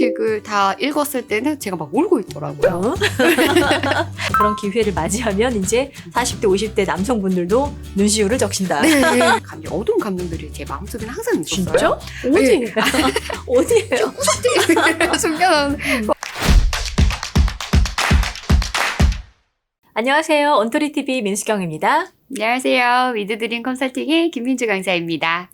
그림책을 다 읽었을 때는 제가 막 울고 있더라고요. 어? 그런 기회를 맞이하면 이제 40대, 50대 남성분들도 눈시울을 적신다. 네. 감정, 어두운 감정들이 제 마음속에 는 항상 있었어요. 진짜? 어디? 어디예요? 숨겨놓은 안녕하세요. 언토리 TV 민수경입니다. 안녕하세요. 위드드림 컨설팅의 김민주 강사입니다.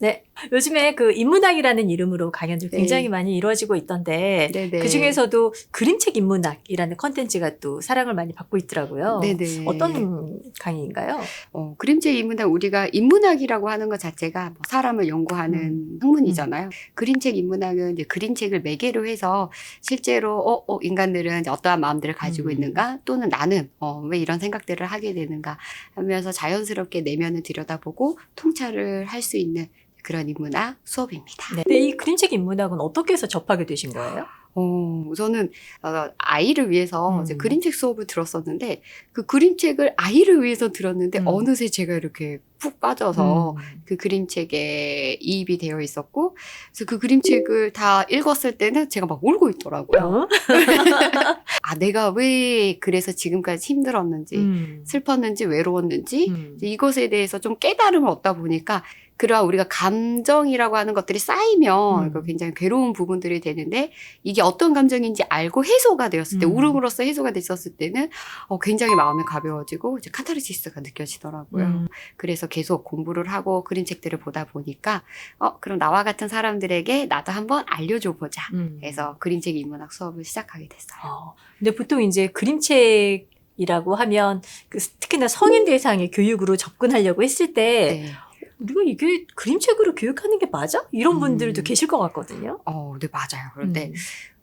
요즘에 그 인문학이라는 이름으로 강연들 네. 굉장히 많이 이루어지고 있던데 네네. 그 중에서도 그림책 인문학이라는 컨텐츠가 또 사랑을 많이 받고 있더라고요. 네네. 어떤 강의인가요? 어, 그림책 인문학 우리가 인문학이라고 하는 것 자체가 뭐 사람을 연구하는 음. 학문이잖아요. 그림책 인문학은 이제 그림책을 매개로 해서 실제로 어, 어, 인간들은 어떠한 마음들을 가지고 음. 있는가 또는 나는 어, 왜 이런 생각들을 하게 되는가 하면서 자연 스럽게 내면을 들여다보고 통찰을 할 수 있는 그런 인문학 수업입니다. 네. 근데 이 그림책 인문학은 어떻게 해서 접하게 되신 거예요? 어, 우선은 어, 아이를 위해서 음. 이제 그림책 수업을 들었었는데 그 그림책을 아이를 위해서 들었는데 음. 어느새 제가 이렇게 푹 빠져서 음. 그 그림책에 이입이 되어 있었고 그래서 그 그림책을 다 읽었을 때는 제가 막 울고 있더라고요. 어? 아 내가 왜 그래서 지금까지 힘들었는지 음. 슬펐는지 외로웠는지 음. 이것에 대해서 좀 깨달음을 얻다 보니까 그러한 우리가 감정이라고 하는 것들이 쌓이면 음. 이거 굉장히 괴로운 부분들이 되는데 이게 어떤 감정인지 알고 해소가 되었을 때 음. 울음으로써 해소가 됐었을 때는 어, 굉장히 마음이 가벼워지고 이제 카타르시스가 느껴지더라고요. 음. 그래서 계속 공부를 하고 그림책들을 보다 보니까 어 그럼 나와 같은 사람들에게 나도 한번 알려줘 보자. 음. 해서 그림책 인문학 수업을 시작하게 됐어요. 어, 근데 보통 이제 그림책 이라고 하면 그 특히나 성인 대상의 교육으로 접근하려고 했을 때 네. 우리가 이게 그림책으로 교육하는 게 맞아? 이런 음. 분들도 계실 것 같거든요. 어, 네 맞아요. 그런데 음.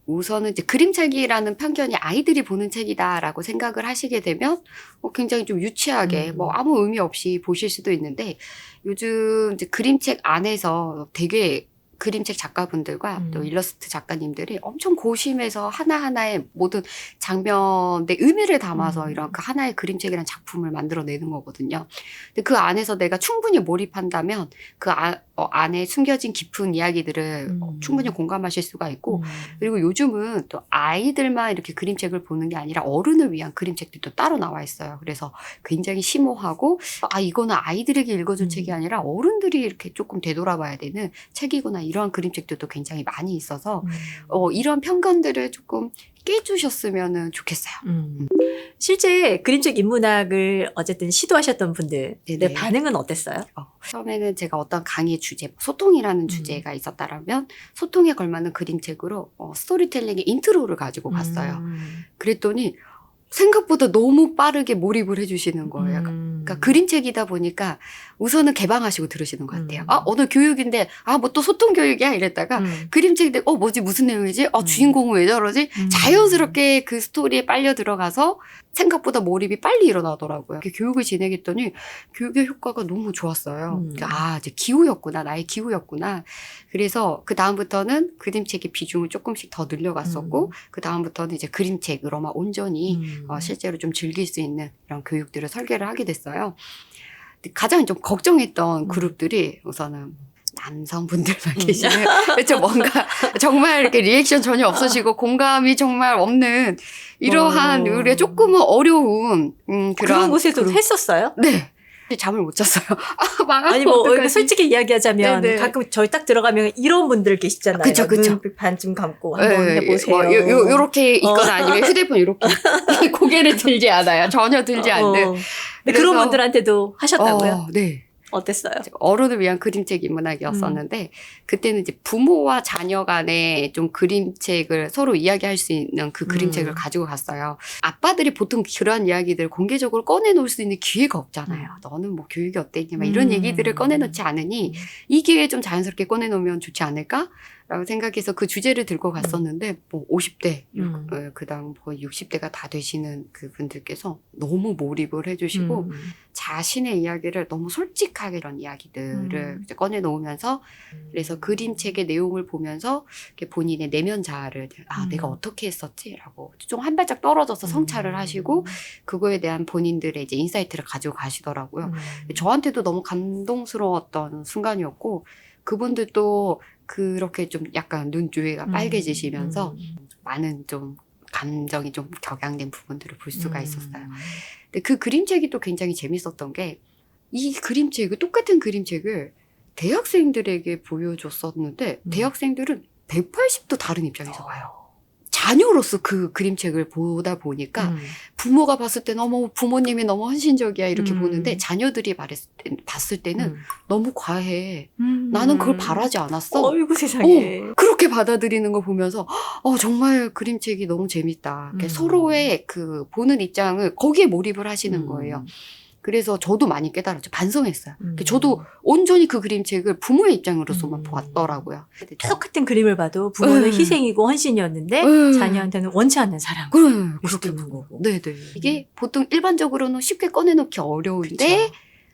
우선은 이제 그림책이라는 편견이 아이들이 보는 책이다라고 생각을 하시게 되면 어, 굉장히 좀 유치하게 음. 뭐 아무 의미 없이 보실 수도 있는데 요즘 이제 그림책 안에서 되게 그림책 작가분들과 음. 또 일러스트 작가님들이 엄청 고심해서 하나하나의 모든 장면의 의미를 담아서 음. 이런 그 하나의 그림책이라는 작품을 만들어내는 거거든요. 근데 그 안에서 내가 충분히 몰입한다면 그 아- 어, 안에 숨겨진 깊은 이야기들을 음. 어, 충분히 공감하실 수가 있고 음. 그리고 요즘은 또 아이들만 이렇게 그림책을 보는 게 아니라 어른을 위한 그림책들도 따로 나와 있어요. 그래서 굉장히 심오하고 아 이거는 아이들에게 읽어줄 음. 책이 아니라 어른들이 이렇게 조금 되돌아봐야 되는 책이구나 이러한 그림책들도 굉장히 많이 있어서 음. 어, 이런 편견들을 조금 깨주셨으면 좋겠어요. 음. 실제 그림책 인문학을 어쨌든 시도하셨던 분들 네네. 의 반응은 어땠어요? 어, 처음에는 제가 어떤 강의 주제, 뭐 소통이라는 음. 주제가 있었다라면 소통에 걸맞는 그림책으로 어, 스토리텔링의 인트로를 가지고 갔어요. 음. 그랬더니 생각보다 너무 빠르게 몰입을 해주시는 거예요. 음. 그러니까 그림책이다 보니까 우선은 개방하시고 들으시는 것 같아요. 음. 아, 오늘 교육인데, 아, 뭐 또 소통 교육이야? 이랬다가 음. 그림책인데, 어, 뭐지, 무슨 내용이지? 어, 음. 주인공은 왜 저러지? 음. 자연스럽게 그 스토리에 빨려 들어가서 생각보다 몰입이 빨리 일어나더라고요. 교육을 진행했더니 교육의 효과가 너무 좋았어요. 음. 그러니까 아, 이제 기후였구나. 나의 기후였구나. 그래서 그 다음부터는 그림책의 비중을 조금씩 더 늘려갔었고, 음. 그 다음부터는 이제 그림책으로만 온전히 음. 어, 실제로 좀 즐길 수 있는 이런 교육들을 설계를 하게 됐어요. 가장 좀 걱정했던 음. 그룹들이 우선은 남성분들만 계시는 그렇죠 뭔가 정말 이렇게 리액션 전혀 없으시고 공감이 정말 없는 이러한 어. 우리가 조금은 어려운 음, 그런 그런 곳에도 그룹. 했었어요? 네 잠을 못 잤어요. 아 아니 뭐 어떡하지? 솔직히 이야기하자면 네네. 가끔 저희 딱 들어가면 이런 분들 계시잖아요. 그쵸, 그쵸. 눈 반쯤 감고 한번 예, 해보세요. 뭐, 요, 요, 요렇게 있거나 어. 아니면 휴대폰 이렇게 고개를 들지 않아요. 전혀 들지 않는. 어. 근데 그런 분들한테도 하셨다고요? 어, 네. 어땠어요? 어른을 위한 그림책 인문학이었었는데 그때는 이제 부모와 자녀 간에 좀 그림책을 서로 이야기할 수 있는 그 그림책을 음. 가지고 갔어요. 아빠들이 보통 그러한 이야기들을 공개적으로 꺼내놓을 수 있는 기회가 없잖아요. 너는 뭐 교육이 어땠니? 막 이런 음. 얘기들을 꺼내놓지 않으니 이 기회에 좀 자연스럽게 꺼내놓으면 좋지 않을까? 라고 생각해서 그 주제를 들고 갔었는데 뭐 50대 음. 어, 그다음 거의 60대가 다 되시는 그 분들께서 너무 몰입을 해주시고 음. 자신의 이야기를 너무 솔직하게 이런 이야기들을 음. 이제 꺼내 놓으면서 그래서 그림책의 내용을 보면서 본인의 내면 자아를 아 음. 내가 어떻게 했었지라고 좀 한 발짝 떨어져서 성찰을 음. 하시고 그거에 대한 본인들의 이제 인사이트를 가지고 가시더라고요. 음. 저한테도 너무 감동스러웠던 순간이었고 그분들도 그렇게 좀 약간 눈주위가 빨개지시면서 음. 많은 좀 감정이 좀 격양된 부분들을 볼 수가 음. 있었어요. 근데 그 그림책이 또 굉장히 재밌었던 게 이 그림책을 똑같은 그림책을 대학생들에게 보여줬었는데 음. 대학생들은 180도 다른 입장에서 봐요. 자녀로서 그 그림책을 보다 보니까 음. 부모가 봤을 때는 어머 부모님이 너무 헌신적이야 이렇게 음. 보는데 자녀들이 말했을 때, 봤을 때는 음. 너무 과해. 음. 나는 그걸 바라지 않았어. 어이구 세상에. 그렇게 받아들이는 거 보면서 어 정말 그림책이 너무 재밌다. 음. 서로의 그 보는 입장을 거기에 몰입을 하시는 음. 거예요. 그래서 저도 많이 깨달았죠. 반성했어요. 음. 저도 온전히 그 그림책을 부모의 입장으로서만 음. 보았더라고요. 똑같은 그림을 봐도 부모는 음. 희생이고 헌신이었는데 음. 자녀한테는 원치 않는 사랑. 그래 그렇게 보고. 거고. 네네. 이게 보통 일반적으로는 쉽게 꺼내놓기 어려운데 그쵸.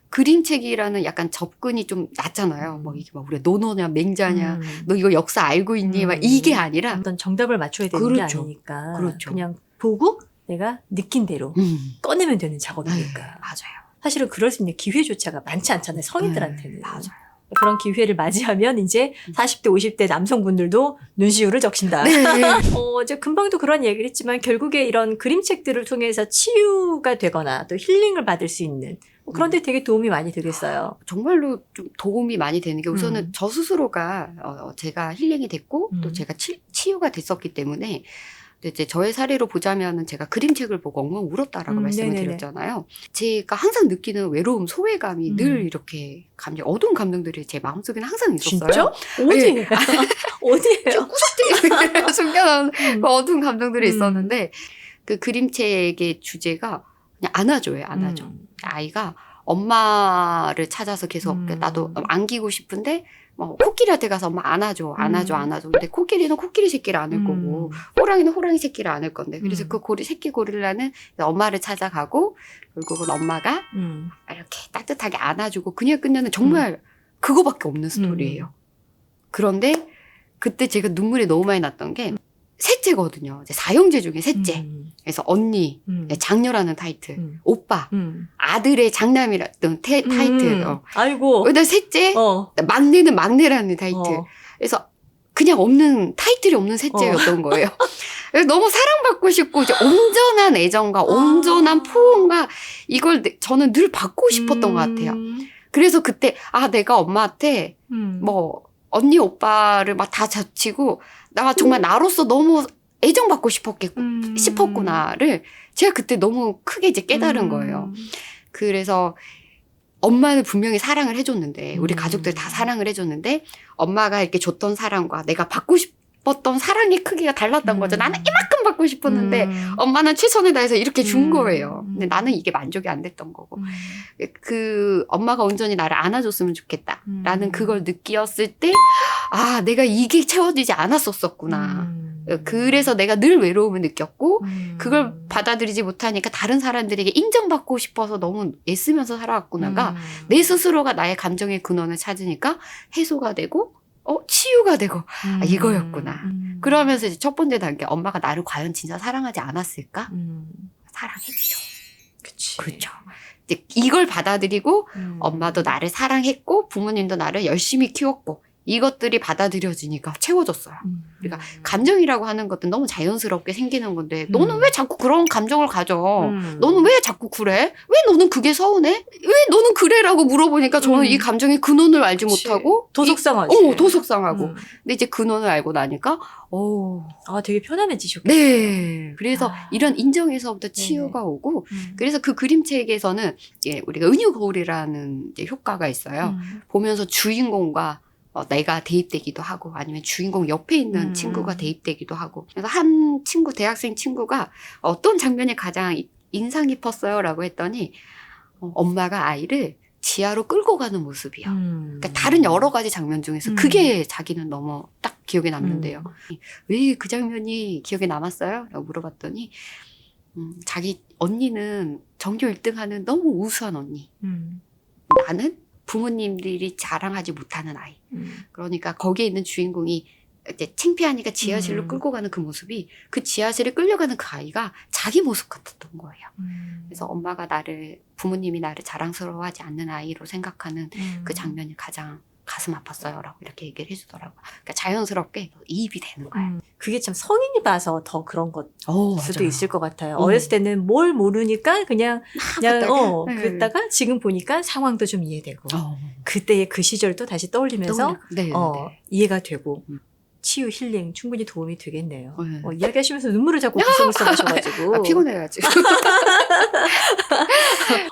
그림책이라는 약간 접근이 좀 낮잖아요. 뭐 이게 막 우리가 노노냐 맹자냐, 음. 너 이거 역사 알고 있니? 막 음. 이게 아니라, 어떤 정답을 맞춰야 되는 게 그렇죠. 아니니까 그렇죠. 냥 보고 내가 느낀 대로 음, 꺼내면 되는 네, 작업이니까. 맞아요. 사실은 그럴 수 있는 기회조차가 많지 않잖아요. 성인들한테는. 네, 맞아요. 그런 기회를 맞이하면 이제 40대, 50대 남성분들도 눈시울을 적신다. 네. 어, 이제 금방도 그런 얘기를 했지만 결국에 이런 그림책들을 통해서 치유가 되거나 또 힐링을 받을 수 있는 뭐 그런 데 되게 도움이 많이 되겠어요. 정말로 좀 도움이 많이 되는 게 우선은 음. 저 스스로가 어, 제가 힐링이 됐고 또 음. 제가 치, 치유가 됐었기 때문에 근데 이제 저의 사례로 보자면은 제가 그림책을 보고 엉엉 울었다라고 음, 말씀을 네네네. 드렸잖아요. 제가 항상 느끼는 외로움, 소외감이 음. 늘 이렇게 감정, 어두운 감정들이 제 마음속에는 항상 있었어요. 진짜? 어디? 어디예요? 구석대에 숨겨놓은 음. 그 어두운 감정들이 음. 있었는데 그 그림책의 주제가 그냥 안아줘요, 안아줘. 음. 아이가 엄마를 찾아서 계속 음. 나도 안기고 싶은데 뭐 코끼리한테 가서 엄마 안아줘 안아줘 음. 안아줘 근데 코끼리는 코끼리 새끼를 안을 거고 호랑이는 호랑이 새끼를 안을 건데 그래서 음. 그 고리 새끼 고릴라는 엄마를 찾아가고 결국은 엄마가 음. 이렇게 따뜻하게 안아주고 그냥 끝내는 정말 그거밖에 없는 스토리예요 그런데 그때 제가 눈물이 너무 많이 났던 게 셋째거든요 이제 사형제 중에 셋째 음. 그래서 언니 음. 장녀라는 타이틀 음. 오빠 음. 아들의 테- 타이틀. 음. 어. 아이고. 그다음 셋째, 어. 막내는 막내라는 타이틀. 어. 그래서 그냥 없는 타이틀이 없는 셋째였던 거예요. 그래서 너무 사랑받고 싶고 이제 온전한 애정과 온전한 아. 포옹과 이걸 내- 저는 늘 받고 싶었던 것 같아요. 음. 그래서 그때 아 내가 엄마한테 음. 뭐 언니 오빠를 막 다 자치고 나 정말 나로서 너무 애정받고 싶었겠고 음. 싶었구나를 제가 그때 너무 크게 이제 깨달은 음. 거예요. 그래서 엄마는 분명히 사랑을 해줬는데 우리 음. 가족들 다 사랑을 해줬는데 엄마가 이렇게 줬던 사랑과 내가 받고 싶 었던 사랑의 크기가 달랐던 거죠. 음. 나는 이만큼 받고 싶었는데 음. 엄마는 최선을 다해서 이렇게 준 음. 거예요. 근데 나는 이게 만족이 안 됐던 거고 음. 그 엄마가 온전히 나를 안아줬으면 좋겠다라는 음. 그걸 느끼었을 때 아 내가 이게 채워지지 않았었구나. 음. 그래서 내가 늘 외로움을 느꼈고 음. 그걸 받아들이지 못하니까 다른 사람들에게 인정받고 싶어서 너무 애쓰면서 살아왔구나가 음. 내 스스로가 나의 감정의 근원을 찾으니까 해소가 되고 어 치유가 되고 음. 이거였구나. 음. 그러면서 이제 첫 번째 단계 엄마가 나를 과연 진짜 사랑하지 않았을까? 음. 사랑했죠. 그치. 그렇죠. 이제 이걸 받아들이고 음. 엄마도 나를 사랑했고 부모님도 나를 열심히 키웠고 이것들이 받아들여지니까 채워졌어요. 음. 우리가 감정이라고 하는 것도 너무 자연스럽게 생기는 건데 음. 너는 왜 자꾸 그런 감정을 가져? 음. 너는 왜 자꾸 그래? 왜 너는 그게 서운해? 왜 너는 그래라고 물어보니까 저는 음. 이 감정의 근원을 알지 그치. 못하고 더 이- 속상하지. 어, 더 속상하고. 음. 근데 이제 근원을 알고 나니까 어. 아, 되게 편안해지셨겠어요. 네. 그래서 아. 이런 인정에서부터 치유가 오고 음. 그래서 그 그림책에서는 예, 우리가 은유 거울이라는 효과가 있어요. 음. 보면서 주인공과 어, 내가 대입되기도 하고 아니면 주인공 옆에 있는 음. 친구가 대입되기도 하고 그래서 한 친구 대학생 친구가 어떤 장면이 가장 이- 인상 깊었어요라고 했더니 어, 엄마가 아이를 지하로 끌고 가는 모습이요. 음. 그러니까 다른 여러 가지 장면 중에서 음. 그게 자기는 너무 딱 기억에 남는데요. 음. 왜그 장면이 기억에 남았어요? 라고 물어봤더니 음, 자기 언니는 전교 1등하는 너무 우수한 언니. 음. 나는 부모님들이 자랑하지 못하는 아이. 음. 그러니까 거기에 있는 주인공이 이제 창피하니까 지하실로 음. 끌고 가는 그 모습이 그 지하실에 끌려가는 그 아이가 자기 모습 같았던 거예요. 음. 그래서 엄마가 나를 부모님이 나를 자랑스러워하지 않는 아이로 생각하는 음. 그 장면이 가장 가슴 아팠어요라고 이렇게 얘기를 해주더라고. 그러니까 자연스럽게 이입이 되는 거야. 음, 그게 참 성인이 봐서 더 그런 것 어, 수도 있을 것 같아요. 음. 어렸을 때는 뭘 모르니까 그냥 그냥 그랬다가? 어 네. 그랬다가 지금 보니까 상황도 좀 이해되고 어, 그때의 그 시절도 다시 떠올리면서 떠올리고. 네, 어 네. 이해가 되고 음. 치유 힐링 충분히 도움이 되겠네요. 네. 어, 이야기하시면서 눈물을 자꾸 구성구성하셔가지고 아, 피곤해가지고.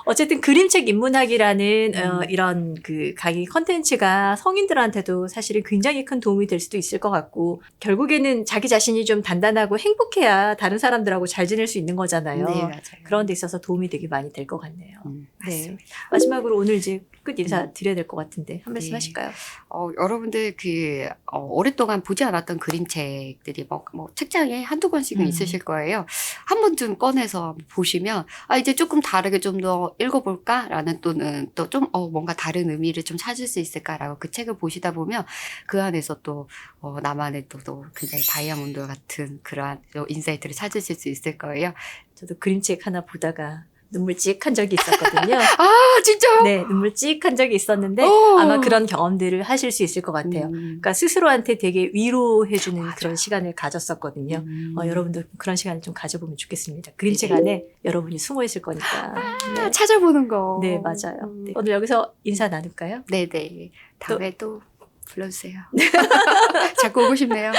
어쨌든 그림책 인문학이라는 어, 음. 이런 그 강의 컨텐츠가 성인들한테도 사실은 굉장히 큰 도움이 될 수도 있을 것 같고 결국에는 자기 자신이 좀 단단하고 행복해야 다른 사람들하고 잘 지낼 수 있는 거잖아요. 네. 그런 데 있어서 도움이 되게 많이 될 것 같네요. 음, 네. 맞습니다. 마지막으로 오늘 이제 끝 인사 음. 드려야 될 것 같은데 한 말씀 네. 하실까요? 어, 여러분들 그 어, 오랫동안 보지 않았던 그림책들이 뭐, 뭐 책장에 한두 권씩은 음. 있으실 거예요. 한 번쯤 꺼내서 보시면 아 이제 조금 다르게 좀 더 읽어볼까라는 또는 또 좀 어, 뭔가 다른 의미를 좀 찾을 수 있을까라고 그 책을 보시다 보면 그 안에서 또 어, 나만의 또, 또 굉장히 다이아몬드 같은 그러한 또 인사이트를 찾으실 수 있을 거예요. 저도 그림책 하나 보다가 눈물 찍한 적이 있었거든요. 아 진짜요? 네, 눈물 찍한 적이 있었는데 어. 아마 그런 경험들을 하실 수 있을 것 같아요. 음. 그러니까 스스로한테 되게 위로해주는 맞아. 그런 시간을 가졌었거든요. 음. 어, 여러분도 그런 시간을 좀 가져보면 좋겠습니다. 그림책 네. 안에 여러분이 숨어 있을 거니까. 네, 아, 찾아보는 거. 네, 맞아요. 음. 네, 오늘 여기서 인사 나눌까요? 네네. 다음에 또, 불러주세요. 자꾸 오고 싶네요.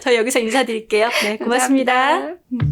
저희 여기서 인사드릴게요. 네, 고맙습니다. 감사합니다.